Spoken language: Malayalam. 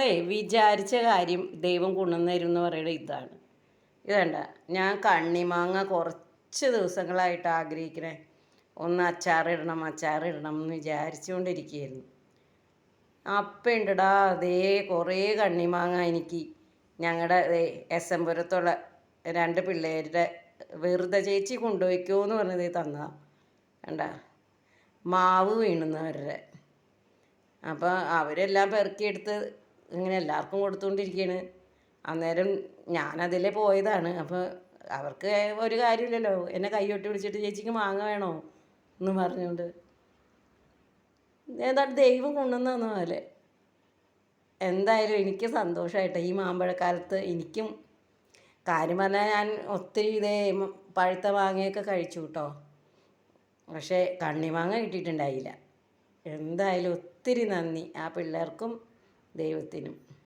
നമ്മളെ വിചാരിച്ച കാര്യം ദൈവം കൊണ്ടുവന്നരും എന്ന് പറയുന്നത് ഇതാണ് ഇതണ്ട ഞാൻ കണ്ണിമാങ്ങ കുറച്ച് ദിവസങ്ങളായിട്ട് ആഗ്രഹിക്കണേ. ഒന്ന് അച്ചാറിടണം അച്ചാറിടണം എന്ന് വിചാരിച്ചുകൊണ്ടിരിക്കുകയായിരുന്നു. അപ്പം ഉണ്ടടാ അതേ കുറേ കണ്ണിമാങ്ങ എനിക്ക്. ഞങ്ങളുടെ എസ് എം പുരത്തുള്ള രണ്ട് പിള്ളേരുടെ വെറുതെ ചേച്ചി കൊണ്ടുപോയിക്കോ എന്ന് പറഞ്ഞത് തന്നതാ. കണ്ട മാവ് വീണുന്നവരുടെ. അപ്പോൾ അവരെല്ലാം പെറുക്കിയെടുത്ത് ഇങ്ങനെ എല്ലാവർക്കും കൊടുത്തുകൊണ്ടിരിക്കുകയാണ് അന്നേരം ഞാനതിലേ പോയതാണ്. അപ്പോൾ അവർക്ക് ഒരു കാര്യമില്ലല്ലോ. എന്നെ കൈയൊട്ടി പിടിച്ചിട്ട് ചേച്ചിക്ക് മാങ്ങ വേണോ എന്ന് പറഞ്ഞുകൊണ്ട്. ഏതാണ്ട് ദൈവം കൊണ്ടുവന്ന പോലെ എന്തായാലും എനിക്ക് സന്തോഷമായിട്ട് ഈ മാമ്പഴക്കാലത്ത് എനിക്കും കാര്യം പറഞ്ഞാൽ ഞാൻ ഒത്തിരി ഇതേ പഴുത്ത മാങ്ങയൊക്കെ കഴിച്ചു കേട്ടോ പക്ഷേ കണ്ണിമാങ്ങ കിട്ടിയിട്ടുണ്ടായില്ല. എന്തായാലും ഒത്തിരി നന്ദി. ആ പിള്ളേർക്കും ദൈവത്തിനും